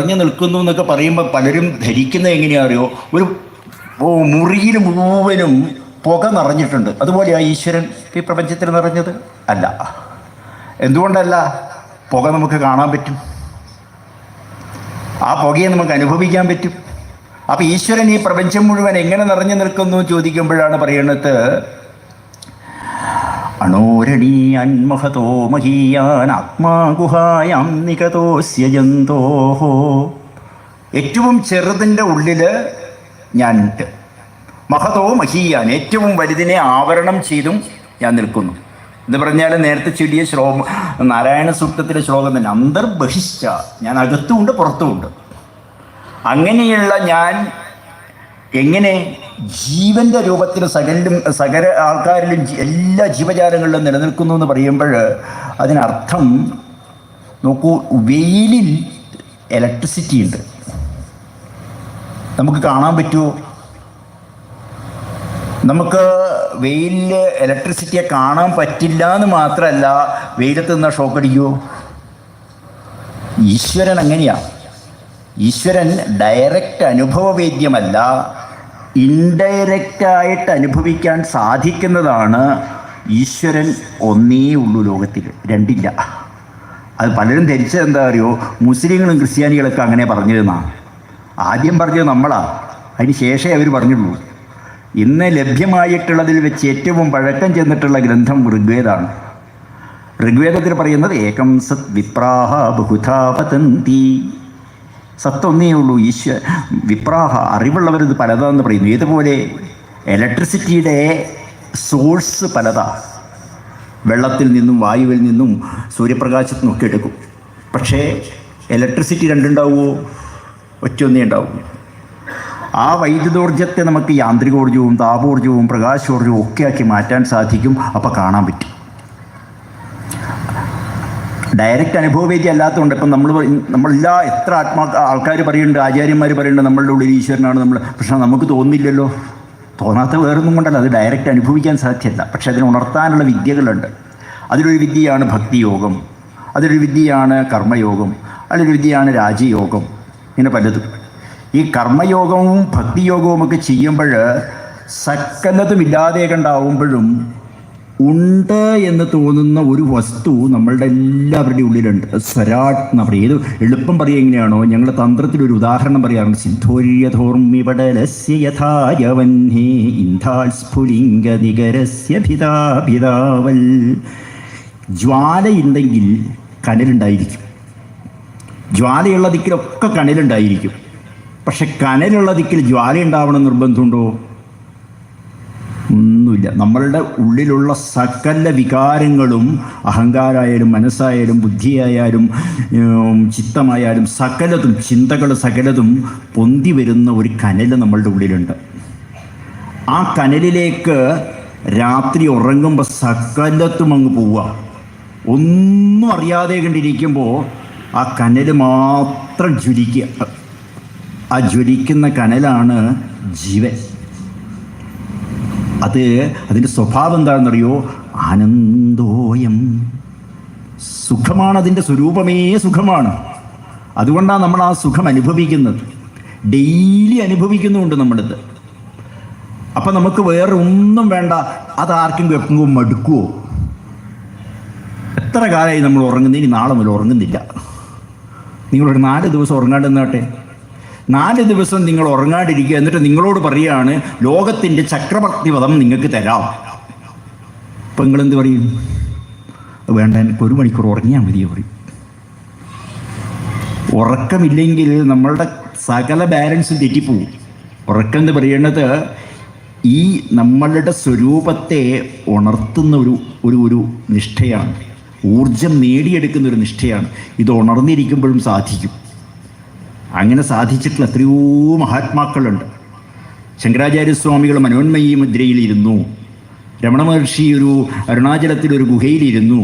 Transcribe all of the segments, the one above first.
നിറഞ്ഞു നിൽക്കുന്നു എന്നൊക്കെ പറയുമ്പോൾ പലരും ധരിക്കുന്നത് എങ്ങനെയാ അറിയോ? ഒരു മുറിയിൽ മുഴുവനും പുക നിറഞ്ഞിട്ടുണ്ട്. അതുപോലെ ആ ഈശ്വരൻ ഈ പ്രപഞ്ചത്തിൽ നിറഞ്ഞത്? അല്ല. എന്തുകൊണ്ടല്ല പുക നമുക്ക് കാണാൻ പറ്റും? ആ പുകയെ നമുക്ക് അനുഭവിക്കാൻ പറ്റും? അപ്പം ഈശ്വരൻ ഈ പ്രപഞ്ചം മുഴുവൻ എങ്ങനെ നിറഞ്ഞു നിൽക്കുന്നു ചോദിക്കുമ്പോഴാണ് പറയുന്നത് അണോരണീയാൻ അന്മഹതോ മഹീയാൻ ആത്മാഗുഹായം നികതോസ്യ ജന്തോഹോ. ഏറ്റവും ചെറുതിന്റെ ഉള്ളിൽ ഞാനുണ്ട് മഹതോ മഹീയാൻ ഏറ്റവും വലുതിനെ ആവരണം ചെയ്തും ഞാൻ നിൽക്കുന്നു. എന്ന് പറഞ്ഞാൽ നേരത്തെ ചൊല്ലിയ ശ്ലോകം നാരായണ സൂക്തത്തിലെ ശ്ലോകം തന്നെ അന്തർബഹിഷ്ഠ. ഞാൻ അകത്തുമുണ്ട് പുറത്തുമുണ്ട് അങ്ങനെയുള്ള ഞാൻ എങ്ങനെ ജീവന്റെ രൂപത്തിൽ സകലിലും സകല ആൾക്കാരിലും എല്ലാ ജീവജാലങ്ങളിലും നിലനിൽക്കുന്നു എന്ന് പറയുമ്പോൾ അതിനർത്ഥം നോക്കൂ വെയിലിൽ ഇലക്ട്രിസിറ്റി ഉണ്ട്. നമുക്ക് കാണാൻ പറ്റുമോ? നമുക്ക് വെയിലിൽ ഇലക്ട്രിസിറ്റിയെ കാണാൻ പറ്റില്ല എന്ന് മാത്രമല്ല വെയിലത്ത് നിന്നാൽ ഷോക്ക് അടിക്കുമോ ഈശ്വരൻ അങ്ങനെയാ. ഈശ്വരൻ ഡയറക്റ്റ് അനുഭവവേദ്യമല്ല ഇൻഡയറക്റ്റ് ആയിട്ട് അനുഭവിക്കാൻ സാധിക്കുന്നതാണ് ഈശ്വരൻ ഒന്നേ ഉള്ളൂ ലോകത്തിൽ രണ്ടില്ല. അത് പലരും ധരിച്ചത് എന്താ അറിയോ? മുസ്ലിങ്ങളും ക്രിസ്ത്യാനികളൊക്കെ അങ്ങനെ പറഞ്ഞിരുന്നാണ് ആദ്യം പറഞ്ഞത് നമ്മളാ. അതിന് ശേഷമേ അവർ പറഞ്ഞുള്ളൂ. ഇന്ന് ലഭ്യമായിട്ടുള്ളതിൽ വെച്ച് ഏറ്റവും പഴക്കം ചെന്നിട്ടുള്ള ഗ്രന്ഥം ഋഗ്വേദാണ്. ഋഗ്വേദത്തിൽ പറയുന്നത് ഏകം സത് വിപ്രാഹ ബഹുധാ സത്തൊന്നേ ഉള്ളൂ. ഈശ്വ വിപ്രാഹ അറിവുള്ളവരിത് പലതാന്ന് പറയുന്നു. ഇതുപോലെ ഇലക്ട്രിസിറ്റിയുടെ സോഴ്സ് പലതാ. വെള്ളത്തിൽ നിന്നും വായുവിൽ നിന്നും സൂര്യപ്രകാശത്തിൽ നിന്നൊക്കെ എടുക്കും. പക്ഷേ ഇലക്ട്രിസിറ്റി രണ്ടുണ്ടാവുമോ ഒറ്റൊന്നേ ഉണ്ടാവും. ആ വൈദ്യുതോർജത്തെ നമുക്ക് യാന്ത്രികോർജവും താപോർജവും പ്രകാശോർജവും ഒക്കെ ആക്കി മാറ്റാൻ സാധിക്കും. അപ്പോൾ കാണാൻ പറ്റും. ഡയറക്റ്റ് അനുഭവവേദി അല്ലാത്തതുകൊണ്ട് ഇപ്പം നമ്മൾ നമ്മളെല്ലാ എത്ര ആത്മാ ആൾക്കാർ പറയുന്നുണ്ട് ആചാര്യന്മാർ പറയുന്നുണ്ട് നമ്മളുടെ ഉള്ളിൽ ഈശ്വരനാണ് നമ്മൾ പക്ഷെ നമുക്ക് തോന്നില്ലല്ലോ തോന്നാത്ത വേറൊന്നും കൊണ്ടല്ല അത് ഡയറക്റ്റ് അനുഭവിക്കാൻ സാധ്യമല്ല. പക്ഷെ അതിനെ ഉണർത്താനുള്ള വിദ്യകളുണ്ട്. അതിലൊരു വിദ്യയാണ് ഭക്തിയോഗം. അതിലൊരു വിദ്യയാണ് കർമ്മയോഗം. അതിലൊരു വിദ്യയാണ് രാജയോഗം. ഇങ്ങനെ പലതും. ഈ കർമ്മയോഗവും ഭക്തിയോഗവും ഒക്കെ ചെയ്യുമ്പോൾ സക്കന്നതും ഇല്ലാതെ കണ്ടാവുമ്പോഴും ഉണ്ട് എന്ന് തോന്നുന്ന ഒരു വസ്തു നമ്മളുടെ എല്ലാവരുടെയും ഉള്ളിലുണ്ട്. സ്വരാട് എന്ന് പറയും. ഏത് എളുപ്പം പറയുക എങ്ങനെയാണോ ഞങ്ങൾ തന്ത്രത്തിൽ ഒരു ഉദാഹരണം പറയാറുണ്ട്. നികരസ്യ ഭിതാഭിതാവൽ. ജ്വാലയുണ്ടെങ്കിൽ കനലുണ്ടായിരിക്കും. ജ്വാലയുള്ള ദിക്കിലൊക്കെ കനലുണ്ടായിരിക്കും. പക്ഷെ കനലുള്ള ദിക്കിൽ ജ്വാല ഉണ്ടാവണം നിർബന്ധമുണ്ടോ? ഒന്നുമില്ല. നമ്മളുടെ ഉള്ളിലുള്ള സകല വികാരങ്ങളും അഹങ്കാരായാലും മനസ്സായാലും ബുദ്ധിയായാലും ചിത്തമായാലും സകലതും ചിന്തകൾ സകലതും പൊന്തി വരുന്ന ഒരു കനൽ നമ്മളുടെ ഉള്ളിലുണ്ട്. ആ കനലിലേക്ക് രാത്രി ഉറങ്ങുമ്പോൾ സകലത്തും അങ്ങ് പോവുക. ഒന്നും അറിയാതെ കണ്ടിരിക്കുമ്പോൾ ആ കനൽ മാത്രം ജ്വലിക്കുക. ആ ജ്വലിക്കുന്ന കനലാണ് ജീവൻ. അത് അതിന്റെ സ്വഭാവം എന്താണെന്നറിയോ? ആനന്ദോയം. സുഖമാണ് അതിന്റെ സ്വരൂപമേ സുഖമാണ്. അതുകൊണ്ടാണ് നമ്മൾ ആ സുഖം അനുഭവിക്കുന്നത്. ഡെയിലി അനുഭവിക്കുന്നുണ്ട് നമ്മളിത്. അപ്പം നമുക്ക് വേറെ ഒന്നും വേണ്ട. അത് ആർക്കും കേൾക്കുമ്പോൾ മടുക്കുമോ എത്ര കാലമായി നമ്മൾ ഉറങ്ങുന്നതിന് നാളെ മുതൽ ഉറങ്ങുന്നില്ല. നിങ്ങളൊരു നാല് ദിവസം ഉറങ്ങാണ്ട് നിന്നാട്ടെ? നാല് ദിവസം നിങ്ങൾ ഉറങ്ങാണ്ടിരിക്കുക എന്നിട്ട് നിങ്ങളോട് പറയാണ് ചക്രവർത്തി പദം നിങ്ങൾക്ക് തരാം. അപ്പം നിങ്ങളെന്ത് പറയും? വേണ്ട എനിക്ക് ഒരു മണിക്കൂർ ഉറങ്ങിയാൽ മതി പറയും. ഉറക്കമില്ലെങ്കിൽ നമ്മളുടെ സകല ബാലൻസും തെറ്റിപ്പോവും. ഉറക്കം എന്ന് പറയുന്നത് ഈ നമ്മളുടെ സ്വരൂപത്തെ ഉണർത്തുന്ന ഒരു ഒരു ഒരു നിഷ്ഠയാണ്. ഊർജം നേടിയെടുക്കുന്ന ഒരു നിഷ്ഠയാണ്. ഇത് ഉണർന്നിരിക്കുമ്പോഴും സാധിക്കും. അങ്ങനെ സാധിച്ചിട്ടുള്ള എത്രയോ മഹാത്മാക്കളുണ്ട്. ശങ്കരാചാര്യസ്വാമികൾ മനോന്മയി മുദ്രയിലിരുന്നു. രമണ മഹർഷി ഒരു അരുണാചലത്തിൽ ഒരു ഗുഹയിലിരുന്നു.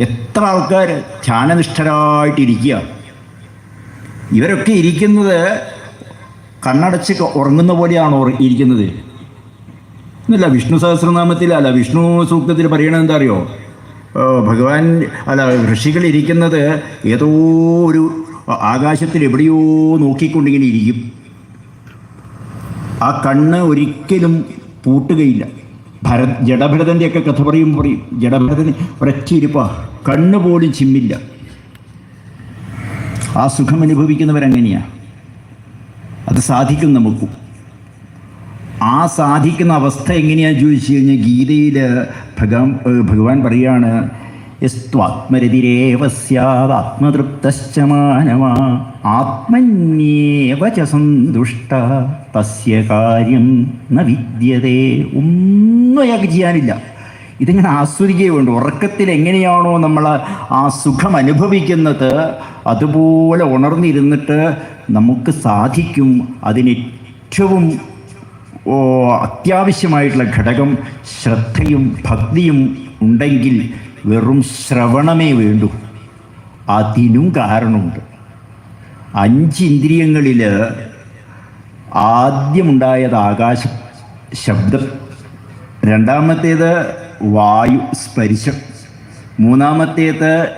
എത്ര ആൾക്കാർ ധ്യാനനിഷ്ഠരായിട്ടിരിക്കുക. ഇവരൊക്കെ ഇരിക്കുന്നത് കണ്ണടച്ച് ഉറങ്ങുന്ന പോലെയാണ് ഇരിക്കുന്നത്? എന്നല്ല വിഷ്ണു സഹസ്രനാമത്തിൽ അല്ല വിഷ്ണു സൂക്തത്തിൽ പറയണത് എന്താ അറിയോ ഭഗവാൻ അല്ല ഋഷികൾ ഇരിക്കുന്നത് ഏതോ ഒരു ആകാശത്തിൽ എവിടെയോ നോക്കിക്കൊണ്ടിങ്ങനെ ഇരിക്കും. ആ കണ്ണ് ഒരിക്കലും പൂട്ടുകയില്ല. ഭര ജഡഭരതന്റെയൊക്കെ കഥ പറയുമ്പോൾ പറയും ജഡഭരതന് ഒരച്ചിരിപ്പാ കണ്ണ് പോലും ചിമ്മില്ല. ആ സുഖം അനുഭവിക്കുന്നവരങ്ങനെയാണ് അത് സാധിക്കും നമുക്കും. ആ സാധിക്കുന്ന അവസ്ഥ എങ്ങനെയാണെന്ന് ചോദിച്ചു കഴിഞ്ഞാൽ ഗീതയിൽ ഭഗവാൻ ഭഗവാൻ യസ്ത്വാത്മരതിരേവ സ്യാത്മതൃപ്തശ്ച മാനവ ആത്മന്യേവ ച സന്തുഷ്ട തസ്യ കാര്യം ന വിദ്യതേ ഒന്നും അയാൾക്ക് ചെയ്യാനില്ല. ഇതിങ്ങനെ ആസ്വദിക്കുകയുണ്ട്. ഉറക്കത്തിൽ എങ്ങനെയാണോ നമ്മൾ ആ സുഖം അനുഭവിക്കുന്നത് അതുപോലെ ഉണർന്നിരുന്നിട്ട് നമുക്ക് സാധിക്കും അതിന് ഏറ്റവും ഓ, അത്യാവശ്യമായിട്ടുള്ള ഘടകം ശ്രദ്ധയും ഭക്തിയും ഉണ്ടെങ്കിൽ വെറും ശ്രവണമേ വേണ്ടൂ. അതിനും കാരണമുണ്ട്. അഞ്ച് ഇന്ദ്രിയങ്ങളിൽ ആദ്യമുണ്ടായത് ആകാശം ശബ്ദം. രണ്ടാമത്തേത് വായു സ്പരിശം. മൂന്നാമത്തേത്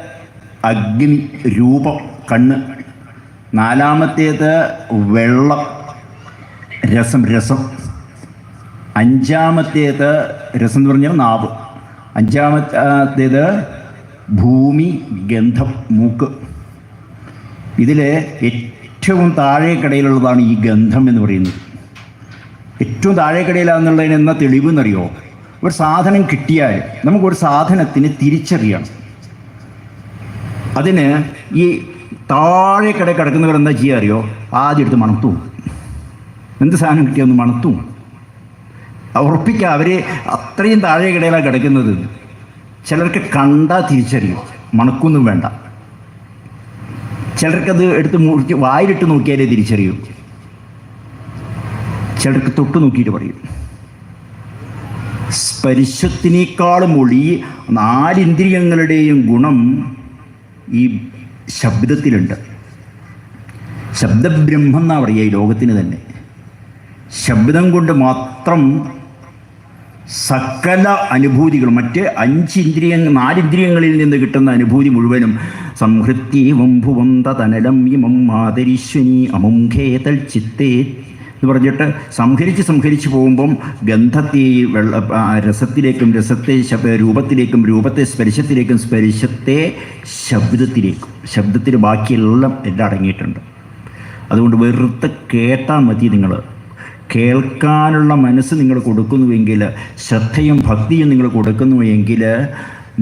അഗ്നി രൂപം കണ്ണ്. നാലാമത്തേത് വെള്ളം രസം രസം. അഞ്ചാമത്തേത് രസം എന്ന് പറഞ്ഞാൽ നാവ്. അഞ്ചാമത്തേത് ഭൂമി ഗന്ധം മൂക്ക്. ഇതിൽ ഏറ്റവും താഴേക്കടയിലുള്ളതാണ് ഈ ഗന്ധം എന്ന് പറയുന്നത്. ഏറ്റവും താഴേക്കടയിലാണെന്നുള്ളതിന് എന്നാ തെളിവ് എന്നറിയോ? ഒരു സാധനം കിട്ടിയാൽ നമുക്കൊരു സാധനത്തിന് തിരിച്ചറിയണം. അതിന് ഈ താഴേക്കടയിൽ കിടക്കുന്നവർ എന്താ ചെയ്യുക അറിയോ? ആദ്യം എടുത്ത് മണത്തും. എന്ത് സാധനം കിട്ടിയൊന്ന് മണത്തും. ഉറപ്പിക്കുക. അവർ അത്രയും താഴെ കിടയിലാണ് കിടക്കുന്നത്. ചിലർക്ക് കണ്ടാൽ തിരിച്ചറിയും. മണക്കൊന്നും വേണ്ട. ചിലർക്കത് എടുത്ത് മുറിച്ച് വായിലിട്ട് നോക്കിയാലേ തിരിച്ചറിയൂ. ചിലർക്ക് തൊട്ട് നോക്കിയിട്ട് പറയും. സ്പരിശത്തിനേക്കാളും ഒളി നാലിന്ദ്രിയങ്ങളുടെയും ഗുണം ഈ ശബ്ദത്തിലുണ്ട്. ശബ്ദബ്രഹ്മം എന്നാ പറയുക ഈ ലോകത്തിന് തന്നെ. ശബ്ദം കൊണ്ട് മാത്രം സകല അനുഭൂതികൾ മറ്റ് അഞ്ച് ഇന്ദ്രിയ നാലിന്ദ്രിയങ്ങളിൽ നിന്ന് കിട്ടുന്ന അനുഭൂതി മുഴുവനും സംഹൃത്യവം ഭുവന്ത തനലം ഇമം മാതരീശ്വനി അമുംഖേതൽ ചിത്തേ എന്ന് പറഞ്ഞിട്ട് സംഹരിച്ച് സംഹരിച്ച് പോകുമ്പം ഗന്ധത്തെ വെള്ള രസത്തിലേക്കും രസത്തെ ശബ്ദ രൂപത്തിലേക്കും രൂപത്തെ സ്പരിശത്തിലേക്കും സ്പരിശത്തെ ശബ്ദത്തിലേക്കും ശബ്ദത്തിൽ ബാക്കിയെല്ലാം എല്ലാം അടങ്ങിയിട്ടുണ്ട്. അതുകൊണ്ട് വെറുതെ കേട്ടാൽ മതി നിങ്ങൾ കേൾക്കാനുള്ള മനസ്സ് നിങ്ങൾ കൊടുക്കുന്നുവെങ്കിൽ ശ്രദ്ധയും ഭക്തിയും നിങ്ങൾ കൊടുക്കുന്നുവെങ്കിൽ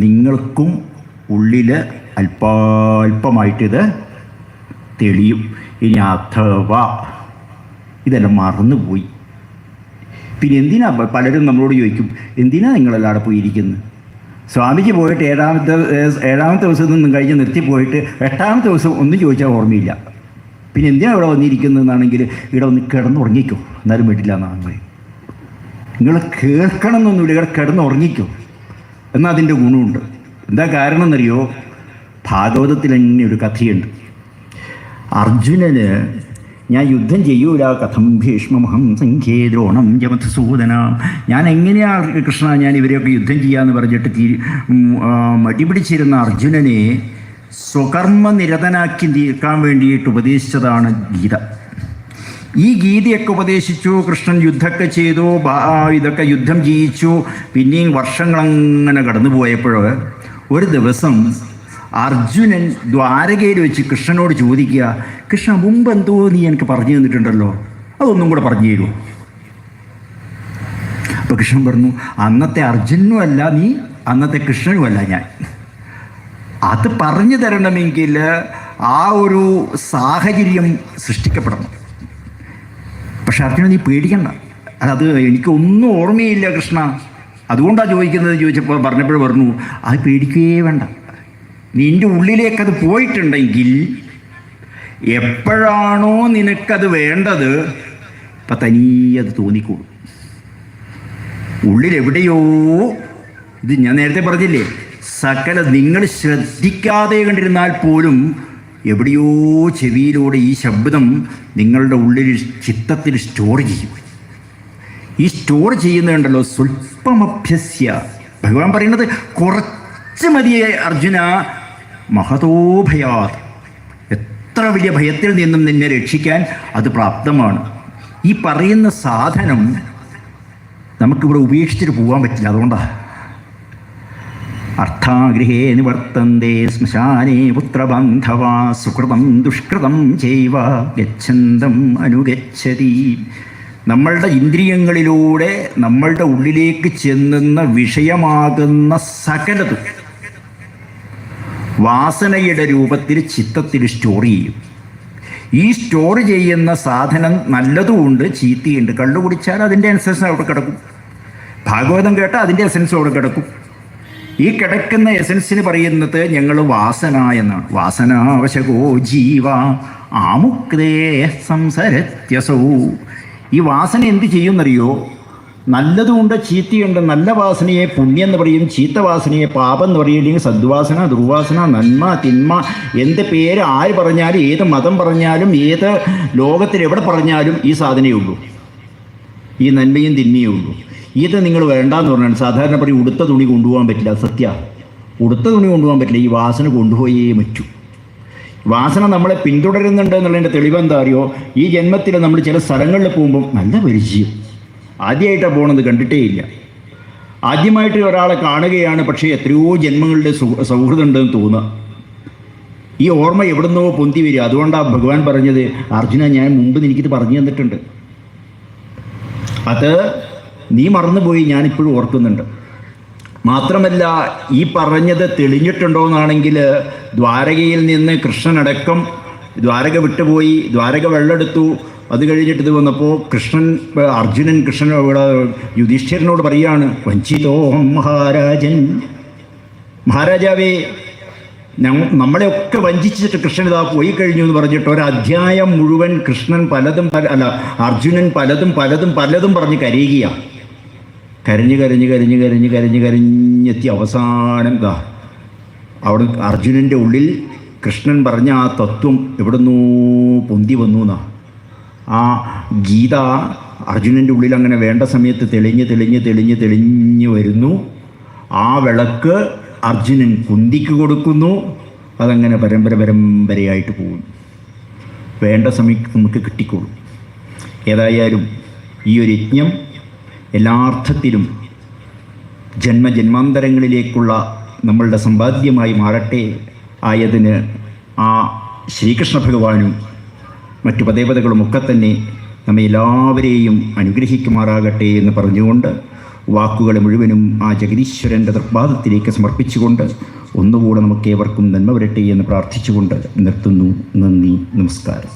നിങ്ങൾക്കും ഉള്ളിൽ അല്പാൽപമായിട്ടിത് തെളിയും. ഇനി അഥവാ ഇതെല്ലാം മറന്നുപോയി. പിന്നെ എന്തിനാ പലരും നമ്മളോട് ചോദിക്കും എന്തിനാ നിങ്ങളെല്ലാവിടെ പോയിരിക്കുന്നത് സ്വാമിക്ക് പോയിട്ട് ഏഴാമത്തെ ഏഴാമത്തെ ദിവസം നിന്നും കഴിഞ്ഞ് നിർത്തി പോയിട്ട് എട്ടാമത്തെ ദിവസം ഒന്നും ചോദിച്ചാൽ ഓർമ്മയില്ല. പിന്നെ എന്തിനാണ് ഇവിടെ വന്നിരിക്കുന്നതെന്നാണെങ്കിൽ ഇവിടെ വന്ന് കിടന്നുറങ്ങിക്കോ? എന്നാലും വീട്ടില്ല എന്നാണ് പറയും നിങ്ങൾ കേൾക്കണം എന്നൊന്നുമില്ല ഇവിടെ കിടന്നുറങ്ങിക്കോ. എന്നാൽ അതിന്റെ ഗുണമുണ്ട്. എന്താ കാരണം എന്നറിയോ ഭാഗവതത്തിൽ തന്നെ ഒരു കഥയുണ്ട്. അർജുനന് ഞാൻ യുദ്ധം ചെയ്യൂല കഥം ഭീഷ്മമഹം സംഖ്യേ ദ്രോണം ജമധസൂദന ഞാൻ എങ്ങനെയാണ് കൃഷ്ണ ഞാൻ ഇവരെയൊക്കെ യുദ്ധം ചെയ്യാന്ന് പറഞ്ഞിട്ട് തീ മടിപിടിച്ചിരുന്ന അർജുനനെ സ്വകർമ്മ നിരതനാക്കി തീർക്കാൻ വേണ്ടിയിട്ട് ഉപദേശിച്ചതാണ് ഗീത. ഈ ഗീതയൊക്കെ ഉപദേശിച്ചു കൃഷ്ണൻ യുദ്ധമൊക്കെ ചെയ്തു ഇതൊക്കെ യുദ്ധം ജയിച്ചു പിന്നെയും വർഷങ്ങളങ്ങനെ കടന്നു പോയപ്പോൾ ഒരു ദിവസം അർജുനൻ ദ്വാരകയിൽ വെച്ച് കൃഷ്ണനോട് ചോദിക്കുക കൃഷ്ണ മുമ്പ് എന്തോ നീ എനിക്ക് പറഞ്ഞു തന്നിട്ടുണ്ടല്ലോ? അതൊന്നും കൂടെ പറഞ്ഞു തരുമോ? അപ്പോൾ കൃഷ്ണൻ പറഞ്ഞു അന്നത്തെ അർജുനും അല്ല നീ അന്നത്തെ കൃഷ്ണനും അല്ല ഞാൻ. അത് പറഞ്ഞു തരണമെങ്കിൽ ആ ഒരു സാഹചര്യം സൃഷ്ടിക്കപ്പെടണം. പക്ഷെ അർജുന നീ പേടിക്കണ്ട. അത് എനിക്കൊന്നും ഓർമ്മയില്ല കൃഷ്ണ. അതുകൊണ്ടാണ് ചോദിക്കുന്നത്? ചോദിച്ചപ്പോൾ പറഞ്ഞപ്പോൾ പറഞ്ഞു അത് പേടിക്കുകയേ വേണ്ട. നിന്റെ ഉള്ളിലേക്കത് പോയിട്ടുണ്ടെങ്കിൽ എപ്പോഴാണോ നിനക്കത് വേണ്ടത് ഇപ്പം തനിയെ അത് തോന്നിക്കോളും ഉള്ളിലെവിടെയോ ഇത് ഞാൻ നേരത്തെ പറഞ്ഞില്ലേ സകല നിങ്ങൾ ശ്രദ്ധിക്കാതെ കണ്ടിരുന്നാൽ പോലും എവിടെയോ ചെവിയിലൂടെ ഈ ശബ്ദം നിങ്ങളുടെ ഉള്ളിൽ ചിത്തത്തിൽ സ്റ്റോർ ചെയ്യും ഈ സ്റ്റോർ ചെയ്യുന്നുണ്ടല്ലോ സ്വൽപ്പമഭ്യസ്യ ഭഗവാൻ പറയുന്നത് കുറച്ച് മതിയെ അർജുന മഹതോഭയാത്. എത്ര വലിയ ഭയത്തിൽ നിന്നും നിന്നെ രക്ഷിക്കാൻ അത് പ്രാപ്തമാണ്. ഈ പറയുന്ന സാധനം നമുക്കിവിടെ ഉപേക്ഷിച്ചിട്ട് പോകാൻ പറ്റില്ല. അതുകൊണ്ടാണ് അർത്ഥാഗൃഹേ നിവർത്തന്തേ ശ്മശാനേ പുത്രബന്ധവാ സുഹൃതം ദുഷ്കൃതം ചെയ്വ ഗച്ഛന്തം അനുഗച്ഛതി. നമ്മളുടെ ഇന്ദ്രിയങ്ങളിലൂടെ നമ്മളുടെ ഉള്ളിലേക്ക് ചെന്നുന്ന വിഷയമാകുന്ന സകലതും വാസനയുടെ രൂപത്തിൽ ചിത്തത്തിൽ സ്റ്റോർ ചെയ്യും. ഈ സ്റ്റോർ ചെയ്യുന്ന സാധനം നല്ലതുമുണ്ട് ചീത്തയുണ്ട്. കള്ളു കുടിച്ചാൽ അതിന്റെ അനുസരിച്ച് അവിടെ കിടക്കും. ഭാഗവതം കേട്ടാൽ അതിന്റെ എസൻസ് അവിടെ കിടക്കും. ഈ കിടക്കുന്ന എസൻസിന് പറയുന്നത് ഞങ്ങൾ വാസന എന്നാണ്. വാസനാവശകോ ജീവ ആമുക്തേ സംസരത്യസൗ. ഈ വാസന എന്ത് ചെയ്യുമെന്നറിയോ നല്ലതുകൊണ്ട് ചീത്തയുണ്ട് നല്ല വാസനയെ പുണ്യം എന്ന് പറയും ചീത്ത വാസനയെ പാപം എന്ന് പറയും അല്ലെങ്കിൽ സദ്വാസന ദുർവാസന നന്മ തിന്മ എന്ത് പേര് ആര് പറഞ്ഞാലും ഏത് മതം പറഞ്ഞാലും ഏത് ലോകത്തിൽ എവിടെ പറഞ്ഞാലും ഈ സാധനയേ ഉള്ളൂ. ഈ നന്മയും തിന്മയേ ഉള്ളൂ. ഇത് നിങ്ങൾ വേണ്ടാന്ന് പറഞ്ഞാൽ സാധാരണ പറയും ഉടുത്ത തുണി കൊണ്ടുപോകാൻ പറ്റില്ല സത്യ. ഉടുത്ത തുണി കൊണ്ടുപോകാൻ പറ്റില്ല ഈ വാസന കൊണ്ടുപോയേ പറ്റൂ. വാസന നമ്മളെ പിന്തുടരുന്നുണ്ട് എന്നുള്ളതിന്റെ തെളിവ് എന്താ അറിയോ? ഈ ജന്മത്തിൽ നമ്മൾ ചില സ്ഥലങ്ങളിൽ പോകുമ്പോൾ നല്ല പരിചയം. ആദ്യമായിട്ടാണ് പോകണത് കണ്ടിട്ടേ ഇല്ല. ആദ്യമായിട്ട് ഒരാളെ കാണുകയാണ് പക്ഷേ എത്രയോ ജന്മങ്ങളുടെ സൗഹൃദം ഉണ്ടെന്ന് തോന്നുക ഈ ഓർമ്മ എവിടുന്നോ പൊന്തി വരിക. അതുകൊണ്ടാണ് ഭഗവാൻ പറഞ്ഞത് അർജുന ഞാൻ മുമ്പ് എനിക്കിത് പറഞ്ഞു തന്നിട്ടുണ്ട്. അത് നീ മറന്നുപോയി ഞാനിപ്പോഴും ഓർക്കുന്നുണ്ട്. മാത്രമല്ല ഈ പറഞ്ഞത് തെളിഞ്ഞിട്ടുണ്ടോ എന്നാണെങ്കിൽ ദ്വാരകയിൽ നിന്ന് കൃഷ്ണനടക്കം ദ്വാരക വിട്ടുപോയി ദ്വാരക വെള്ളമെടുത്തു. അത് കഴിഞ്ഞിട്ട് ഇത് വന്നപ്പോൾ കൃഷ്ണൻ അർജുനൻ കൃഷ്ണൻ ഇവിടെ യുധിഷ്ഠിരനോട് പറയാണ് വഞ്ചിതോഹം മഹാരാജൻ. മഹാരാജാവേ നമ്മളെയൊക്കെ വഞ്ചിച്ചിട്ട് കൃഷ്ണൻ ഇതാ പോയി കഴിഞ്ഞു എന്ന് പറഞ്ഞിട്ട് ഒരു അധ്യായം മുഴുവൻ കൃഷ്ണൻ പലതും പല അല്ല അർജുനൻ പലതും പലതും പലതും പറഞ്ഞ് കരയുകയാണ്. കരഞ്ഞ് കരഞ്ഞ് കരഞ്ഞ് കരഞ്ഞ് കരഞ്ഞ് കരഞ്ഞെത്തി അവസാനം ദാ അവിടെ അർജുനന്റെ ഉള്ളിൽ കൃഷ്ണൻ പറഞ്ഞ ആ തത്വം എവിടുന്നോ പൊന്തി വന്നു എന്നാ. ആ ഗീത അർജുനന്റെ ഉള്ളിൽ അങ്ങനെ വേണ്ട സമയത്ത് തെളിഞ്ഞ് തെളിഞ്ഞ് തെളിഞ്ഞ് തെളിഞ്ഞ് വരുന്നു. ആ വിളക്ക് അർജുനൻ കുന്തിക്ക് കൊടുക്കുന്നു. അതങ്ങനെ പരമ്പര പരമ്പരയായിട്ട് പോകുന്നു. വേണ്ട സമയത്ത് നമുക്ക് കിട്ടിക്കോളും. ഏതായാലും ഈ ഒരു യജ്ഞം എല്ലാ അർത്ഥത്തിലും ജന്മജന്മാന്തരങ്ങളിലേക്കുള്ള നമ്മളുടെ സമ്പാദ്യമായി മാറട്ടെ ആയതിന് ആ ശ്രീകൃഷ്ണ ഭഗവാനും മറ്റു പദേവതകളുമൊക്കെ തന്നെ നമ്മെ എല്ലാവരെയും അനുഗ്രഹിക്കുമാറാകട്ടെ എന്ന് പറഞ്ഞുകൊണ്ട് വാക്കുകൾ മുഴുവനും ആ ജഗദീശ്വരന്റെ തൃപ്പാദത്തിലേക്ക് സമർപ്പിച്ചുകൊണ്ട് ഒന്നുകൂടെ നമുക്ക് ഏവർക്കും നന്മ വരട്ടെ എന്ന് പ്രാർത്ഥിച്ചുകൊണ്ട് നിർത്തുന്നു. നന്ദി. നമസ്കാരം.